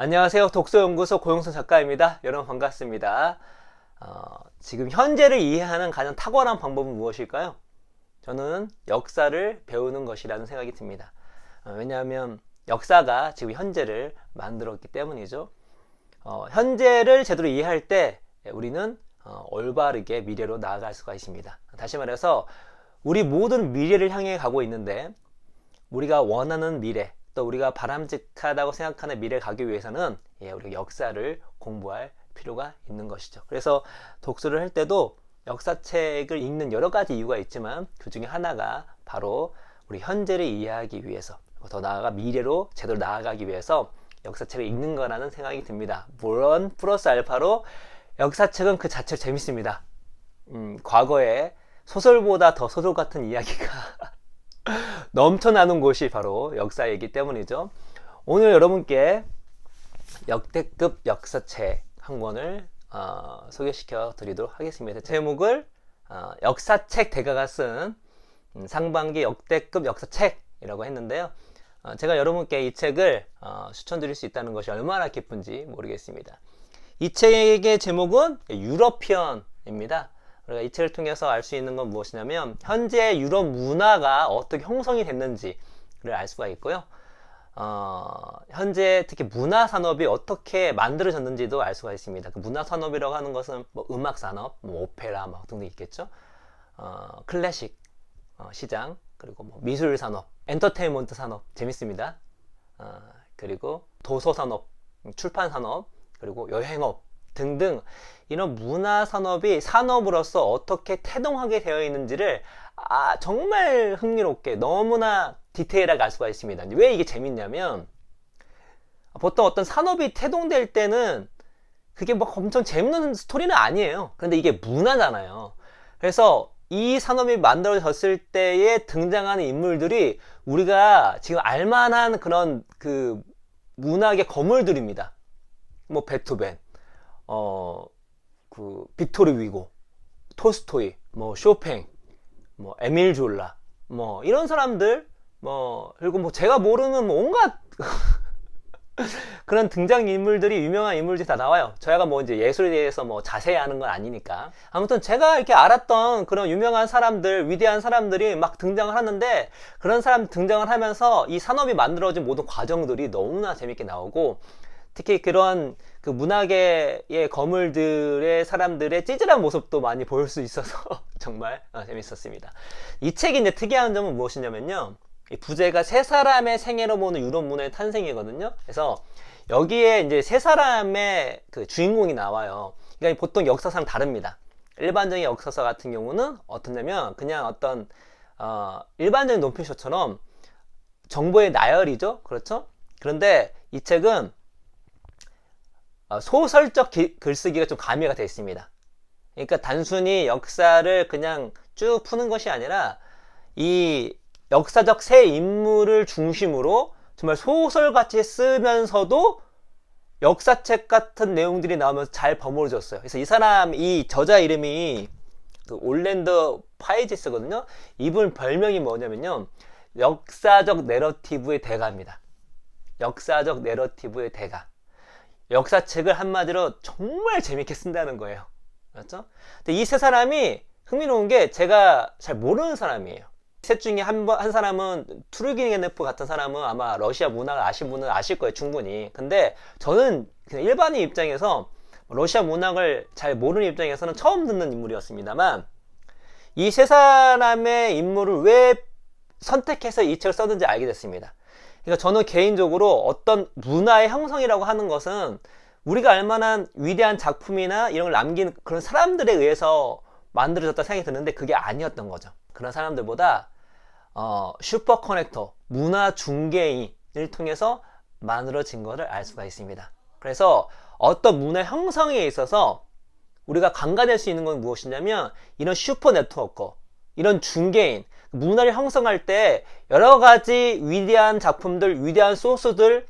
안녕하세요. 독서연구소 고용선 작가입니다. 여러분 반갑습니다. 어, 지금 현재를 이해하는 가장 탁월한 방법은 무엇일까요? 저는 역사를 배우는 것이라는 생각이 듭니다. 어, 왜냐하면 역사가 지금 현재를 만들었기 때문이죠. 어, 현재를 제대로 이해할 때 우리는 어, 올바르게 미래로 나아갈 수가 있습니다. 다시 말해서 우리 모든 미래를 향해 가고 있는데 우리가 원하는 미래 또 우리가 바람직하다고 생각하는 미래를 가기 위해서는 예, 우리가 역사를 공부할 필요가 있는 것이죠. 그래서 독서를 할 때도 역사책을 읽는 여러 가지 이유가 있지만 그 중에 하나가 바로 우리 현재를 이해하기 위해서 더 나아가 미래로 제대로 나아가기 위해서 역사책을 읽는 거라는 생각이 듭니다. 물론 플러스 알파로 역사책은 그 자체로 재밌습니다. 음, 과거에 소설보다 더 소설 같은 이야기가 넘쳐나는 곳이 바로 역사이기 때문이죠. 오늘 여러분께 역대급 역사책 한 권을 어, 소개시켜 드리도록 하겠습니다. 제목을 어, 역사책 대가가 쓴 음, 상반기 역대급 역사책이라고 했는데요. 어, 제가 여러분께 이 책을 어, 추천드릴 수 있다는 것이 얼마나 기쁜지 모르겠습니다. 이 책의 제목은 유러피언입니다. 우리가 이 책을 통해서 알 수 있는 건 무엇이냐면 현재 유럽 문화가 어떻게 형성이 됐는지를 알 수가 있고요. 어, 현재 특히 문화 산업이 어떻게 만들어졌는지도 알 수가 있습니다. 그 문화 산업이라고 하는 것은 뭐 음악 산업, 뭐 오페라 막 등등 있겠죠. 어, 클래식 어, 시장 그리고 뭐 미술 산업, 엔터테인먼트 산업 재밌습니다. 어, 그리고 도서 산업, 출판 산업, 그리고 여행업 등등 이런 문화 산업이 산업으로서 어떻게 태동하게 되어 있는지를 아, 정말 흥미롭게 너무나 디테일하게 알 수가 있습니다. 왜 이게 재밌냐면 보통 어떤 산업이 태동될 때는 그게 뭐 엄청 재밌는 스토리는 아니에요. 그런데 이게 문화잖아요. 그래서 이 산업이 만들어졌을 때에 등장하는 인물들이 우리가 지금 알만한 그런 그 문학의 거물들입니다. 뭐 베토벤, 어, 그 빅토르 위고, 토스토이, 뭐 쇼팽, 뭐 에밀 졸라, 뭐 이런 사람들, 뭐 그리고 뭐 제가 모르는 뭐 온갖 그런 등장 인물들이 유명한 인물들이 다 나와요. 저희가 뭐 이제 예술에 대해서 뭐 자세히 아는 건 아니니까. 아무튼 제가 이렇게 알았던 그런 유명한 사람들, 위대한 사람들이 막 등장을 하는데 그런 사람 등장을 하면서 이 산업이 만들어진 모든 과정들이 너무나 재밌게 나오고 특히 그런 그 문학의 거물들의 사람들의 찌질한 모습도 많이 볼 수 있어서 정말 어, 재밌었습니다. 이 책이 이제 특이한 점은 무엇이냐면요. 이 부제가 세 사람의 생애로 보는 유럽 문화의 탄생이거든요. 그래서 여기에 이제 세 사람의 그 주인공이 나와요. 그러니까 보통 역사상 다릅니다. 일반적인 역사서 같은 경우는 어떻냐면 그냥 어떤 어, 일반적인 논피쇼처럼 정보의 나열이죠. 그렇죠? 그런데 이 책은 어, 소설적 기, 글쓰기가 좀 가미가 되어 있습니다. 그러니까 단순히 역사를 그냥 쭉 푸는 것이 아니라 이 역사적 새 인물을 중심으로 정말 소설같이 쓰면서도 역사책 같은 내용들이 나오면서 잘 버무려졌어요. 그래서 이 사람, 이 저자 이름이 그 올랜더 파이지스거든요. 이분 별명이 뭐냐면요. 역사적 내러티브의 대가입니다. 역사적 내러티브의 대가. 역사책을 한마디로 정말 재밌게 쓴다는 거예요. 맞죠? 근데 이 세 사람이 흥미로운 게 제가 잘 모르는 사람이에요. 셋 중에 한, 번, 한 사람은 투르기네프 같은 사람은 아마 러시아 문화를 아신 분은 아실 거예요, 충분히. 근데 저는 그냥 일반인 입장에서 러시아 문학을 잘 모르는 입장에서는 처음 듣는 인물이었습니다만 이 세 사람의 인물을 왜 선택해서 이 책을 썼는지 알게 됐습니다. 그러니까 저는 개인적으로 어떤 문화의 형성이라고 하는 것은 우리가 알만한 위대한 작품이나 이런 걸 남긴 그런 사람들에 의해서 만들어졌다 생각이 드는데 그게 아니었던 거죠. 그런 사람들보다 어, 슈퍼 커넥터, 문화 중개인을 통해서 만들어진 것을 알 수가 있습니다. 그래서 어떤 문화 형성에 있어서 우리가 간과될 수 있는 건 무엇이냐면 이런 슈퍼 네트워커, 이런 중개인, 문화를 형성할 때 여러 가지 위대한 작품들, 위대한 소스들,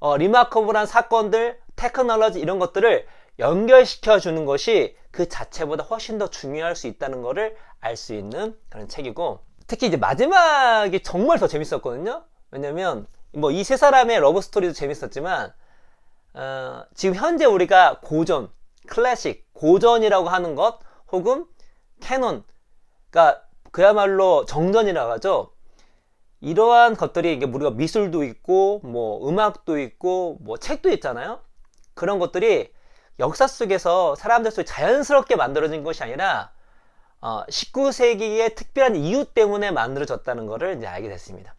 어, 리마커블한 사건들, 테크놀로지 이런 것들을 연결시켜 주는 것이 그 자체보다 훨씬 더 중요할 수 있다는 것을 알 수 있는 그런 책이고 특히 이제 마지막이 정말 더 재밌었거든요. 왜냐면 뭐 이 세 사람의 러브 스토리도 재밌었지만 어, 지금 현재 우리가 고전, 클래식, 고전이라고 하는 것 혹은 캐논, 그러니까 그야말로 정전이라고 하죠. 이러한 것들이 이게 우리가 미술도 있고 뭐 음악도 있고 뭐 책도 있잖아요. 그런 것들이 역사 속에서 사람들 속에 자연스럽게 만들어진 것이 아니라 어, 19세기의 특별한 이유 때문에 만들어졌다는 것을 이제 알게 됐습니다.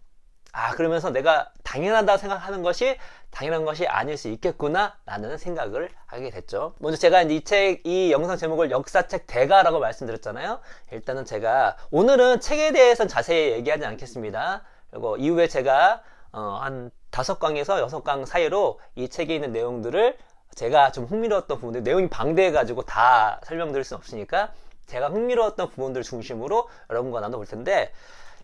아 그러면서 내가 당연하다 생각하는 것이 당연한 것이 아닐 수 있겠구나 라는 생각을 하게 됐죠. 먼저 제가 이 책, 이 영상 제목을 역사책 대가라고 말씀드렸잖아요. 일단은 제가 오늘은 책에 대해서는 자세히 얘기하지 않겠습니다. 그리고 이후에 제가 어, 한 다섯 강에서 여섯 강 사이로 이 책에 있는 내용들을 제가 좀 흥미로웠던 부분들, 내용이 방대해가지고 다 설명드릴 수 없으니까 제가 흥미로웠던 부분들 중심으로 여러분과 나눠볼 텐데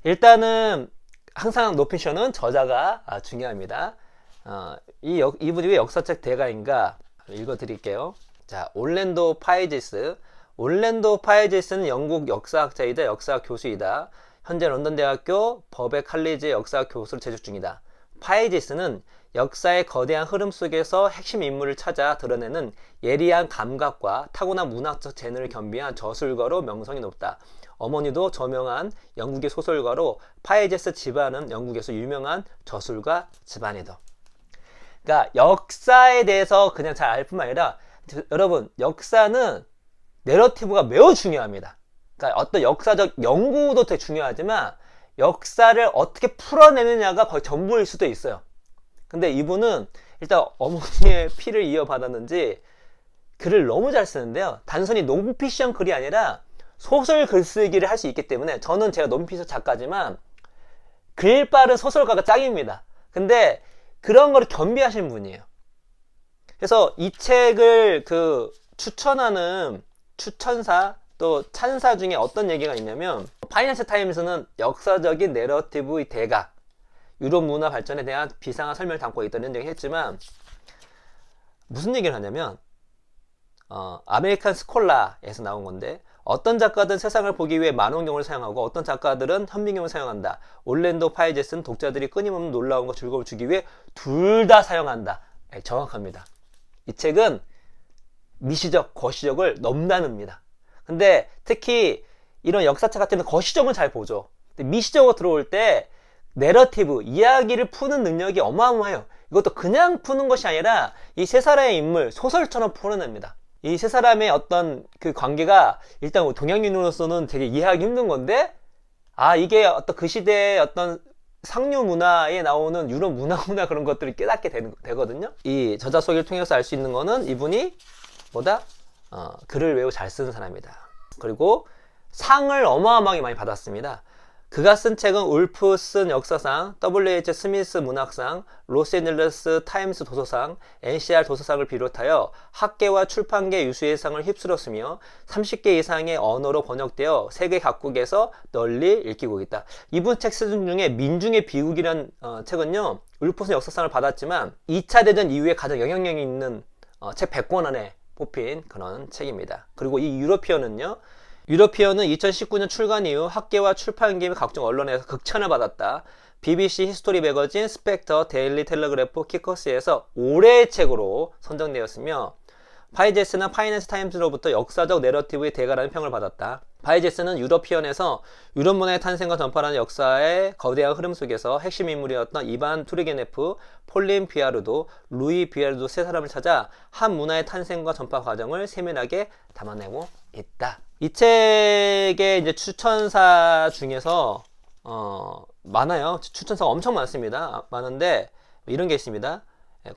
일단은 항상 노피션은 저자가 아, 중요합니다. 어, 이 역, 이분이 왜 역사책 대가인가 읽어드릴게요. 자, 올랜도 파이지스. 올랜도 파이지스는 영국 역사학자이다 역사학 교수이다. 현재 런던 대학교 법의 칼리지 역사학 교수를 재직 중이다. 파이지스는 역사의 거대한 흐름 속에서 핵심 인물을 찾아 드러내는 예리한 감각과 타고난 문학적 재능을 겸비한 저술가로 명성이 높다. 어머니도 저명한 영국의 소설가로 파이제스 집안은 영국에서 유명한 저술가 집안이다. 그러니까 역사에 대해서 그냥 잘 알 뿐만 아니라 여러분 역사는 내러티브가 매우 중요합니다. 그러니까 어떤 역사적 연구도 되게 중요하지만 역사를 어떻게 풀어내느냐가 거의 전부일 수도 있어요. 근데 이분은 일단 어머니의 피를 이어받았는지 글을 너무 잘 쓰는데요. 단순히 논피션 글이 아니라 소설 글쓰기를 할 수 있기 때문에 저는 제가 논피션 작가지만 글 빠른 소설가가 짱입니다. 근데 그런 거를 겸비하신 분이에요. 그래서 이 책을 그 추천하는 추천사 또 찬사 중에 어떤 얘기가 있냐면 파이낸스 타임스는 역사적인 내러티브의 대가 유럽 문화 발전에 대한 비상한 설명을 담고 있다는 얘기 했지만 무슨 얘기를 하냐면 어, 아메리칸 스콜라에서 나온 건데 어떤 작가든 세상을 보기 위해 만원경을 사용하고 어떤 작가들은 현미경을 사용한다. 올랜도 파이제스는 독자들이 끊임없는 놀라움과 즐거움을 주기 위해 둘 다 사용한다. 네, 정확합니다. 이 책은 미시적, 거시적을 넘나늡니다. 근데 특히 이런 역사책 같은 경우는 거시적은 잘 보죠. 근데 미시적으로 들어올 때 내러티브, 이야기를 푸는 능력이 어마어마해요. 이것도 그냥 푸는 것이 아니라 이 세 사람의 인물, 소설처럼 풀어냅니다. 이 세 사람의 어떤 그 관계가 일단 동양인으로서는 되게 이해하기 힘든 건데, 아, 이게 어떤 그 시대의 어떤 상류 문화에 나오는 유럽 문화구나 그런 것들을 깨닫게 되는, 되거든요. 이 저자 소개를 통해서 알 수 있는 거는 이분이 뭐다? 어, 글을 매우 잘 쓰는 사람이다. 그리고 상을 어마어마하게 많이 받았습니다. 그가 쓴 책은 울프슨 역사상, WH 스미스 문학상, 로스앤젤레스 타임스 도서상, NCR 도서상을 비롯하여 학계와 출판계 유수의 상을 휩쓸었으며 30개 이상의 언어로 번역되어 세계 각국에서 널리 읽히고 있다. 이분 책 쓰는 중에 민중의 비국이란 어, 책은요. 울프슨 역사상을 받았지만 2차 대전 이후에 가장 영향력이 있는 어, 책 100권 안에 뽑힌 그런 책입니다. 그리고 이 유로피언은요. 유로피언은 2019년 출간 이후 학계와 출판계 및 각종 언론에서 극찬을 받았다. BBC 히스토리 매거진, 스펙터, 데일리 텔레그래프, 키커스에서 올해의 책으로 선정되었으며 파이제스나 파이낸스 타임즈로부터 역사적 내러티브의 대가라는 평을 받았다. 파이제스는 유로피언에서 유럽 문화의 탄생과 전파라는 역사의 거대한 흐름 속에서 핵심 인물이었던 이반 투르게네프, 폴린 비아르도, 루이 비아르도 세 사람을 찾아 한 문화의 탄생과 전파 과정을 세밀하게 담아내고 있다. 이 책의 이제 추천사 중에서 어, 많아요. 추천사가 엄청 많습니다. 많은데 이런 게 있습니다.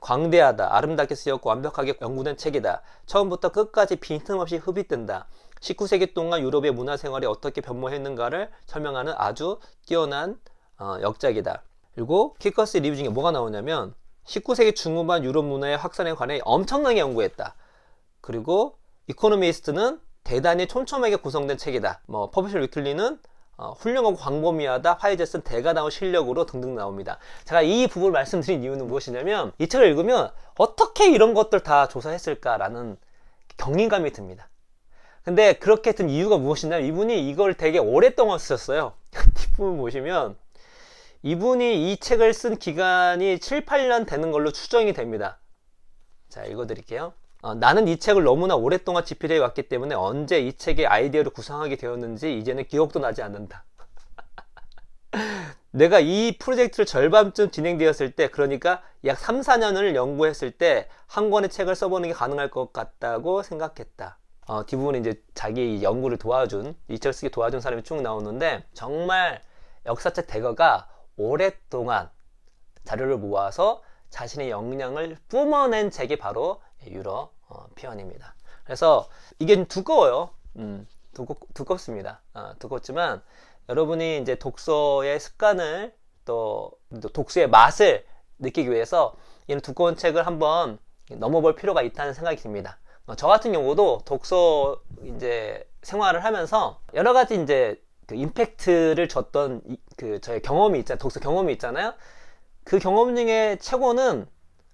광대하다, 아름답게 쓰였고 완벽하게 연구된 책이다. 처음부터 끝까지 빈틈없이 흡입된다. 19세기 동안 유럽의 문화 생활이 어떻게 변모했는가를 설명하는 아주 뛰어난 어, 역작이다. 그리고 키커스 리뷰 중에 뭐가 나오냐면 19세기 중후반 유럽 문화의 확산에 관해 엄청나게 연구했다. 그리고 이코노미스트는 대단히 촘촘하게 구성된 책이다. 뭐 퍼블리셔 위클리는 어, 훌륭하고 광범위하다, 파이제스는 대가나온 실력으로 등등 나옵니다. 제가 이 부분을 말씀드린 이유는 무엇이냐면 이 책을 읽으면 어떻게 이런 것들 다 조사했을까라는 경이감이 듭니다. 근데 그렇게 든 이유가 무엇이냐면 이분이 이걸 되게 오랫동안 쓰셨어요. 뒷부분 보시면 이분이 이 책을 쓴 기간이 7, 8년 되는 걸로 추정이 됩니다. 자, 읽어드릴게요. 어, 나는 이 책을 너무나 오랫동안 집필해 왔기 때문에 언제 이 책의 아이디어를 구상하게 되었는지 이제는 기억도 나지 않는다. 내가 이 프로젝트를 절반쯤 진행되었을 때, 그러니까 약 3, 4년을 연구했을 때, 한 권의 책을 써보는 게 가능할 것 같다고 생각했다. 어, 뒷부분에 이제 자기 연구를 도와준, 이 책을 쓰게 도와준 사람이 쭉 나오는데, 정말 역사책 대거가 오랫동안 자료를 모아서 자신의 역량을 뿜어낸 책이 바로 유러 어, 피언입니다. 그래서 이게 좀 두꺼워요. 음, 두껍, 두껍습니다. 어, 두껍지만 여러분이 이제 독서의 습관을 또, 또 독서의 맛을 느끼기 위해서 이런 두꺼운 책을 한번 넘어볼 필요가 있다는 생각이 듭니다. 어, 저 같은 경우도 독서 이제 생활을 하면서 여러 가지 이제 그 임팩트를 줬던 이- 그 저의 경험이 있잖아요. 독서 경험이 있잖아요. 그 경험 중에 최고는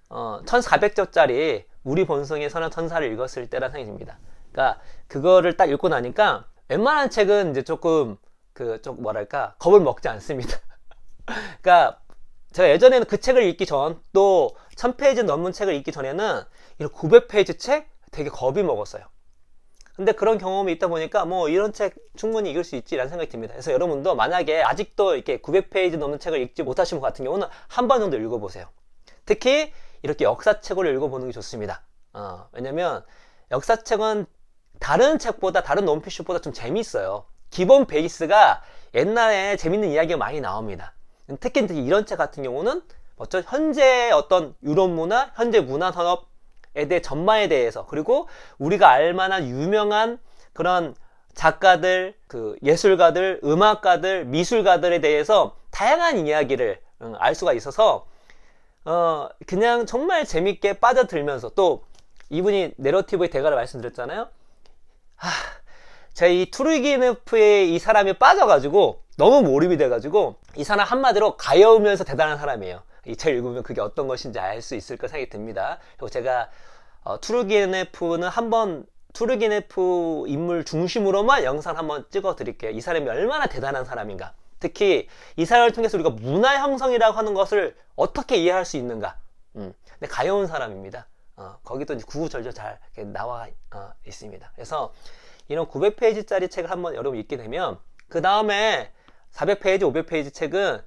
어, 1400쪽짜리 우리 본성의 선한 천사를 읽었을 때라는 생각이 듭니다. 그러니까 그거를 딱 읽고 나니까 웬만한 책은 이제 조금 그 좀 뭐랄까 겁을 먹지 않습니다. 그러니까 제가 예전에는 그 책을 읽기 전 또 1000페이지 넘는 책을 읽기 전에는 이런 900페이지 책 되게 겁이 먹었어요. 근데 그런 경험이 있다 보니까 뭐 이런 책 충분히 읽을 수 있지라는 생각이 듭니다. 그래서 여러분도 만약에 아직도 이렇게 900페이지 넘는 책을 읽지 못하신 분 같은 경우는 한 번 정도 읽어보세요. 특히 이렇게 역사책을 읽어보는 게 좋습니다. 어, 왜냐면 역사책은 다른 책보다 다른 논피쇼보다 좀 재밌어요. 기본 베이스가 옛날에 재밌는 이야기가 많이 나옵니다. 특히 이런 책 같은 경우는 어쩌 현재 어떤 유럽 문화, 현재 문화 산업에 대해 전망에 대해서 그리고 우리가 알만한 유명한 그런 작가들, 그 예술가들, 음악가들, 미술가들에 대해서 다양한 이야기를 음, 알 수가 있어서 어 그냥 정말 재밌게 빠져들면서 또 이분이 내러티브의 대가를 말씀드렸잖아요. 하, 제가 이 투르기네프의 이 사람이 빠져가지고 너무 몰입이 돼가지고 이 사람 한마디로 가여우면서 대단한 사람이에요. 이 책 읽으면 그게 어떤 것인지 알 수 있을 거 생각이 듭니다. 그리고 제가 어, 투르기네프는 한번 투르기네프 인물 중심으로만 영상 한번 찍어 드릴게요. 이 사람이 얼마나 대단한 사람인가. 특히 이 사람을 통해서 우리가 문화 형성이라고 하는 것을 어떻게 이해할 수 있는가. 음, 근데 가여운 사람입니다. 어, 거기도 이제 구구절절 잘 이렇게 나와 어, 있습니다. 그래서 이런 900페이지짜리 책을 한번 여러분 읽게 되면 그 다음에 400페이지, 500페이지 책은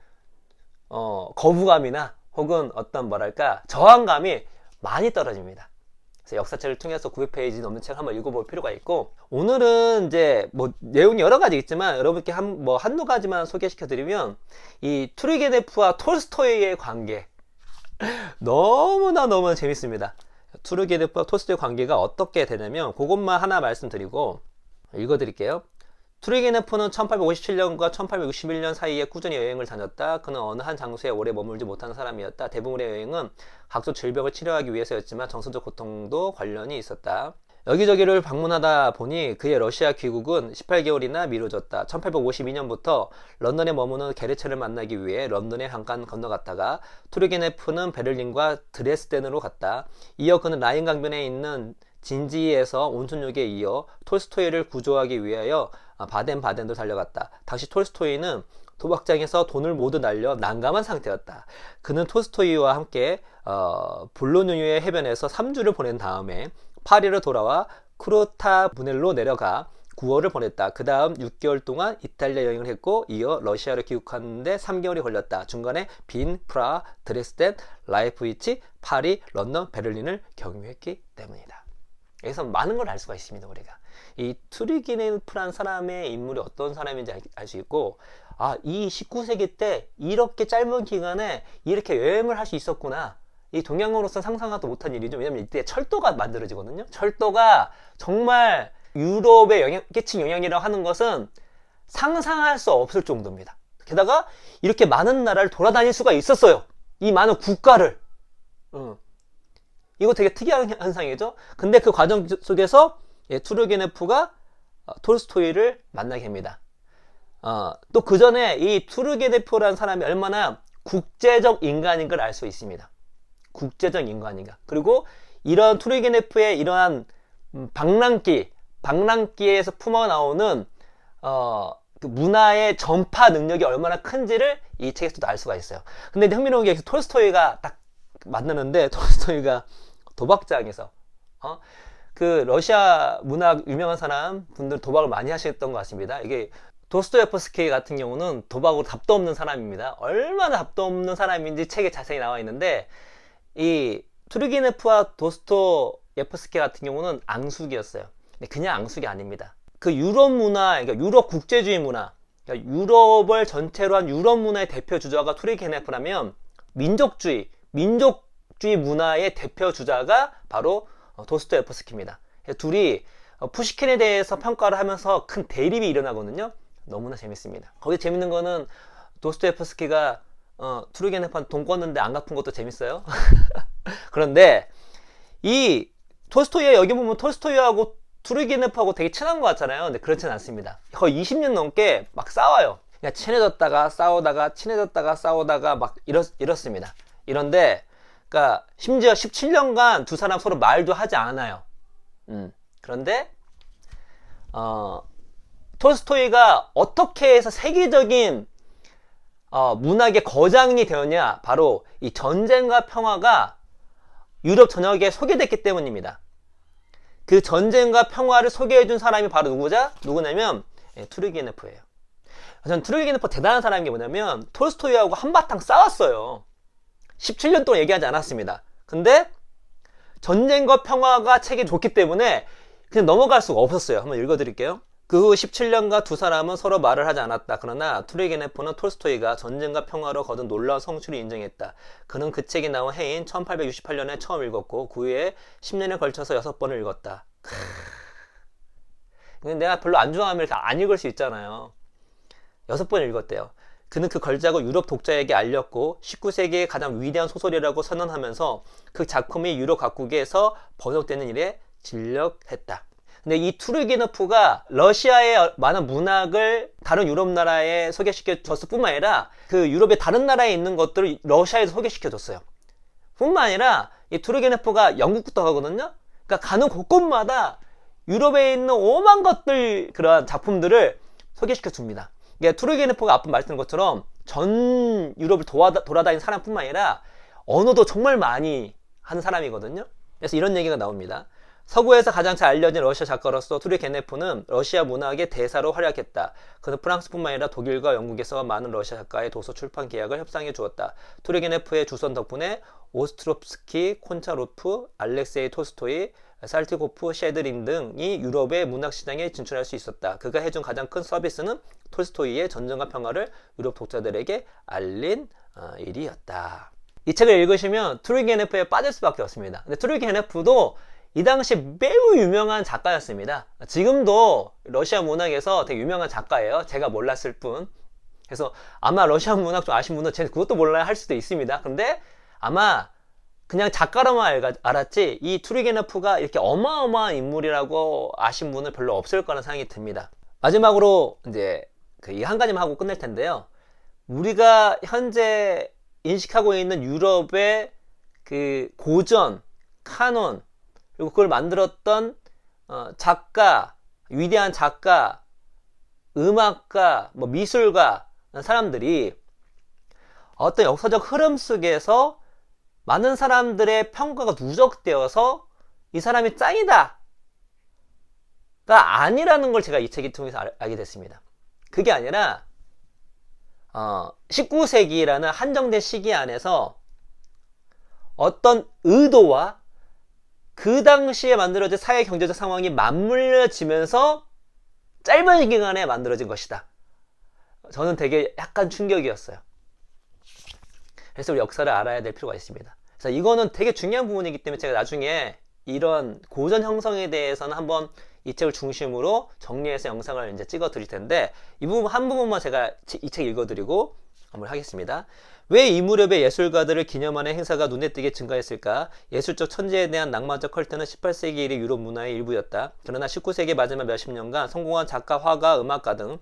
어, 거부감이나 혹은 어떤 뭐랄까 저항감이 많이 떨어집니다. 그래서 역사책을 통해서 900페이지 넘는 책 한번 읽어볼 필요가 있고 오늘은 이제 뭐 내용이 여러 가지 있지만 여러분께 한 뭐 한두 가지만 소개시켜 드리면 이 투르게네프와 톨스토이의 관계 너무나 너무나 재밌습니다. 투르게네프와 톨스토이의 관계가 어떻게 되냐면 그것만 하나 말씀드리고 읽어 드릴게요. 투르게네프는 1857년과 1861년 사이에 꾸준히 여행을 다녔다. 그는 어느 한 장소에 오래 머물지 못하는 사람이었다. 대부분의 여행은 각종 질병을 치료하기 위해서였지만 정서적 고통도 관련이 있었다. 여기저기를 방문하다 보니 그의 러시아 귀국은 18개월이나 미뤄졌다. 1852년부터 런던에 머무는 게르체를 만나기 위해 런던에 잠깐 건너갔다가 투르게네프는 베를린과 드레스덴으로 갔다. 이어 그는 라인 강변에 있는 진지에서 온천역에 이어 톨스토이를 구조하기 위하여 아, 바덴바덴도 달려갔다. 당시 톨스토이는 도박장에서 돈을 모두 날려 난감한 상태였다. 그는 톨스토이와 함께 어, 볼로뉴의 해변에서 3주를 보낸 다음에 파리로 돌아와 크로타 분엘로 내려가 9월을 보냈다. 그 다음 6개월 동안 이탈리아 여행을 했고 이어 러시아로 귀국하는데 3개월이 걸렸다. 중간에 빈, 프라, 드레스덴, 라이프위치, 파리, 런던, 베를린을 경유했기 때문이다. 여기서 많은 걸 알 수가 있습니다, 우리가. 이 투리기네프란 사람의 인물이 어떤 사람인지 알 수 있고, 아, 이 19세기 때 이렇게 짧은 기간에 이렇게 여행을 할 수 있었구나. 이 동양으로서 상상하도 못한 일이죠. 왜냐면 이때 철도가 만들어지거든요. 철도가 정말 유럽에 영향, 끼친 영향이라고 하는 것은 상상할 수 없을 정도입니다. 게다가 이렇게 많은 나라를 돌아다닐 수가 있었어요. 이 많은 국가를. 응. 이거 되게 특이한 현상이죠. 근데 그 과정 속에서 예, 투르게네프가 어, 톨스토이를 만나게 됩니다. 어, 또 그 전에 이 투르게네프라는 사람이 얼마나 국제적 인간인 걸 알 수 있습니다. 국제적 인간인가. 그리고 이런 투르게네프의 이러한 음, 방랑기, 방랑기에서 품어 나오는 어, 그 문화의 전파 능력이 얼마나 큰지를 이 책에서도 알 수가 있어요. 근데 흥미로운 게 톨스토이가 딱 만나는데 톨스토이가 도박장에서 어? 그 러시아 문학 유명한 사람 분들 도박을 많이 하셨던 것 같습니다. 이게 도스토예프스키 같은 경우는 도박으로 답도 없는 사람입니다. 얼마나 답도 없는 사람인지 책에 자세히 나와 있는데 이 투르기네프와 도스토예프스키 같은 경우는 앙숙이었어요. 그냥 앙숙이 아닙니다. 그 유럽 문화, 그러니까 유럽 국제주의 문화, 그러니까 유럽을 전체로 한 유럽 문화의 대표 주자가 투르기네프라면 민족주의, 민족주의 문화의 대표 주자가 바로 어, 도스토예프스키입니다. 둘이 어, 푸시킨에 대해서 평가를 하면서 큰 대립이 일어나거든요. 너무나 재밌습니다. 거기 재밌는 거는 도스토예프스키가 어, 투르게네프한테 돈 꿨는데 안 갚은 것도 재밌어요. 그런데 이 톨스토이가 여기 보면 톨스토이하고 투르게네프하고 되게 친한 것 같잖아요. 근데 그렇진 않습니다. 거의 20년 넘게 막 싸워요. 그냥 친해졌다가 싸우다가 친해졌다가 싸우다가 막 이렇, 이렇습니다. 이런데 그러니까 심지어 17년간 두 사람 서로 말도 하지 않아요. 음. 그런데 어, 톨스토이가 어떻게 해서 세계적인 어, 문학의 거장이 되었냐? 바로 이 전쟁과 평화가 유럽 전역에 소개됐기 때문입니다. 그 전쟁과 평화를 소개해준 사람이 바로 누구자? 누구냐면 예, 투르기네프예요. 전 투르기네프 대단한 사람인 게 뭐냐면 톨스토이하고 한바탕 싸웠어요. 17년 동안 얘기하지 않았습니다. 근데 전쟁과 평화가 책이 좋기 때문에 그냥 넘어갈 수가 없었어요. 한번 읽어드릴게요. 그 후 17년간 두 사람은 서로 말을 하지 않았다. 그러나 투르게네프는 톨스토이가 전쟁과 평화로 거둔 놀라운 성취를 인정했다. 그는 그 책이 나온 해인 1868년에 처음 읽었고 그 후에 10년에 걸쳐서 6번을 읽었다. 내가 별로 안 좋아하면 이렇게 안 읽을 수 있잖아요. 6번 읽었대요. 그는 그 걸작을 유럽 독자에게 알렸고 19세기의 가장 위대한 소설이라고 선언하면서 그 작품이 유럽 각국에서 번역되는 일에 진력했다. 근데 이 투르기노프가 러시아의 많은 문학을 다른 유럽 나라에 소개시켜 줬을 뿐만 아니라 그 유럽의 다른 나라에 있는 것들을 러시아에서 소개시켜 줬어요. 뿐만 아니라 이 투르기노프가 영국부터 가거든요. 그러니까 가는 곳곳마다 유럽에 있는 오만 것들 그런 작품들을 소개시켜 줍니다. 이게 투르게네프가 앞서 말씀드린 것처럼 전 유럽을 도와, 돌아다닌 사람뿐만 아니라 언어도 정말 많이 하는 사람이거든요. 그래서 이런 얘기가 나옵니다. 서구에서 가장 잘 알려진 러시아 작가로서 투르 게네프는 러시아 문학의 대사로 활약했다. 그는 프랑스뿐만 아니라 독일과 영국에서 많은 러시아 작가의 도서 출판 계약을 협상해 주었다. 투르 게네프의 주선 덕분에 오스트롭스키, 콘차로프, 알렉세이 톨스토이, 살티고프, 셰드린 등이 유럽의 문학 시장에 진출할 수 있었다. 그가 해준 가장 큰 서비스는 톨스토이의 전쟁과 평화를 유럽 독자들에게 알린 어, 일이었다. 이 책을 읽으시면 투르게네프에 빠질 수밖에 없습니다. 근데 투르게네프도 이 당시 매우 유명한 작가였습니다. 지금도 러시아 문학에서 되게 유명한 작가예요. 제가 몰랐을 뿐. 그래서 아마 러시아 문학 좀 아신 분은 제가 그것도 몰라야 할 수도 있습니다. 근데 아마 그냥 작가로만 알았지 이 투르게네프가 이렇게 어마어마한 인물이라고 아신 분은 별로 없을 거라는 생각이 듭니다. 마지막으로 이제 그이한 가지만 하고 끝낼 텐데요. 우리가 현재 인식하고 있는 유럽의 그 고전, 카논, 그리고 그걸 만들었던 어, 작가, 위대한 작가, 음악가, 뭐 미술가 사람들이 어떤 역사적 흐름 속에서 많은 사람들의 평가가 누적되어서 이 사람이 짱이다. 가 아니라는 걸 제가 이 책을 통해서 알, 게 됐습니다. 그게 아니라 어, 19세기라는 한정된 시기 안에서 어떤 의도와 그 당시에 만들어진 사회 경제적 상황이 맞물려지면서 짧은 기간에 만들어진 것이다. 저는 되게 약간 충격이었어요. 그래서 우리 역사를 알아야 될 필요가 있습니다. 그래서 이거는 되게 중요한 부분이기 때문에 제가 나중에 이런 고전 형성에 대해서는 한번 이 책을 중심으로 정리해서 영상을 이제 찍어 드릴 텐데 이 부분 한 부분만 제가 이 책 읽어 드리고 한번 하겠습니다. 왜 이 무렵에 예술가들을 기념하는 행사가 눈에 띄게 증가했을까? 예술적 천재에 대한 낭만적 컬트는 18세기 이래 유럽 문화의 일부였다. 그러나 19세기 마지막 몇십 년간 성공한 작가, 화가, 음악가 등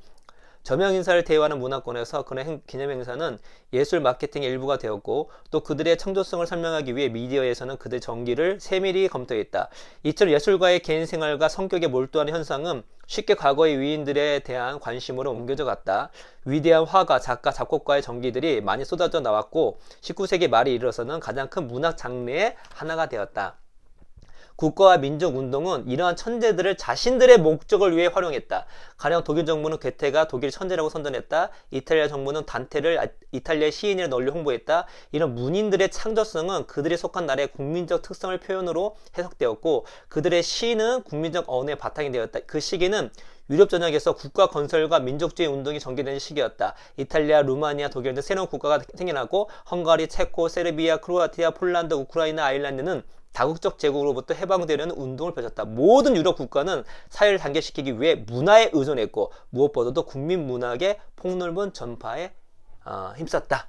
저명 인사를 대우하는 문화권에서 그런 기념 행사는 예술 마케팅의 일부가 되었고 또 그들의 창조성을 설명하기 위해 미디어에서는 그들 정기를 세밀히 검토했다. 이처럼 예술가의 개인 생활과 성격에 몰두하는 현상은 쉽게 과거의 위인들에 대한 관심으로 옮겨져 갔다. 위대한 화가, 작가, 작곡가의 정기들이 많이 쏟아져 나왔고 19세기 말에 이르러서는 가장 큰 문학 장르의 하나가 되었다. 국가와 민족 운동은 이러한 천재들을 자신들의 목적을 위해 활용했다. 가령 독일 정부는 괴테가 독일 천재라고 선전했다. 이탈리아 정부는 단테를 아- 이탈리아 시인이라 널리 홍보했다. 이런 문인들의 창조성은 그들이 속한 나라의 국민적 특성을 표현으로 해석되었고 그들의 시는 국민적 언어의 바탕이 되었다. 그 시기는 유럽 전역에서 국가 건설과 민족주의 운동이 전개되는 시기였다. 이탈리아, 루마니아, 독일 등 새로운 국가가 생겨나고 헝가리, 체코, 세르비아, 크로아티아, 폴란드, 우크라이나, 아일란드는 다국적 제국으로부터 해방되려는 운동을 펼쳤다. 모든 유럽 국가는 사회를 단계시키기 위해 문화에 의존했고 무엇보다도 국민 문학의 폭넓은 전파에 어, 힘썼다.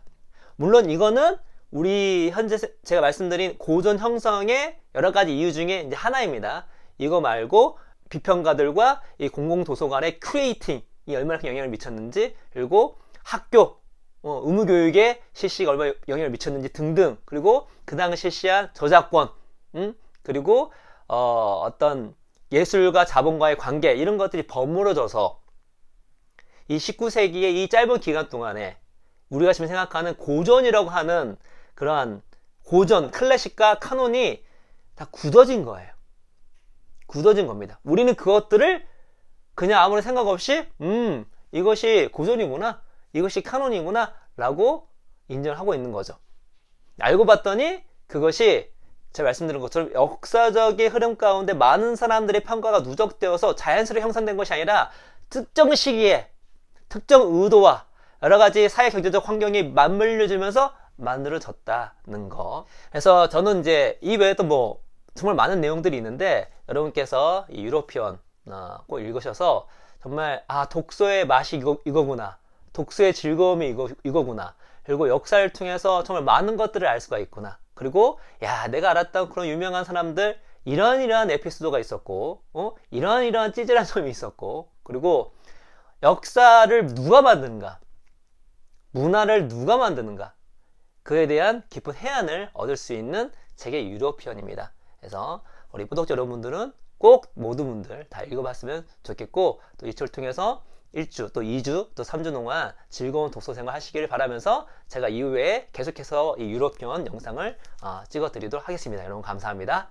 물론 이거는 우리 현재 세- 제가 말씀드린 고전 형성의 여러 가지 이유 중에 이제 하나입니다. 이거 말고 비평가들과 이 공공도서관의 큐레이팅이 얼마나 큰 영향을 미쳤는지 그리고 학교 어, 의무교육에 실시가 얼마나 영향을 미쳤는지 등등 그리고 그 당시 실시한 저작권 음? 그리고 어, 어떤 예술과 자본과의 관계 이런 것들이 버무려져서 이 19세기의 이 짧은 기간 동안에 우리가 지금 생각하는 고전이라고 하는 그러한 고전, 클래식과 카논이 다 굳어진 거예요. 굳어진 겁니다. 우리는 그것들을 그냥 아무런 생각 없이, 음, 이것이 고전이구나, 이것이 카논이구나, 라고 인정하고 있는 거죠. 알고 봤더니 그것이 제가 말씀드린 것처럼 역사적인 흐름 가운데 많은 사람들의 평가가 누적되어서 자연스레 형성된 것이 아니라 특정 시기에 특정 의도와 여러 가지 사회 경제적 환경이 맞물려지면서 만들어졌다는 거. 그래서 저는 이제 이 외에도 뭐 정말 많은 내용들이 있는데 여러분께서 이 유로피언 어, 꼭 읽으셔서 정말 아 독서의 맛이 이거, 이거구나. 독서의 즐거움이 이거, 이거구나. 그리고 역사를 통해서 정말 많은 것들을 알 수가 있구나. 그리고 야 내가 알았던 그런 유명한 사람들 이런 이러한 에피소드가 있었고 어? 이런 이러한 찌질한 점이 있었고 그리고 역사를 누가 만드는가 문화를 누가 만드는가 그에 대한 깊은 해안을 얻을 수 있는 책의 유로피언입니다. 그래서 우리 구독자 여러분들은 꼭 모든 분들 다 읽어봤으면 좋겠고 또 이철 통해서 1주 또 2주 또 3주 동안 즐거운 독서 생활 하시기를 바라면서 제가 이후에 계속해서 이 유럽편 영상을 어, 찍어 드리도록 하겠습니다. 여러분 감사합니다.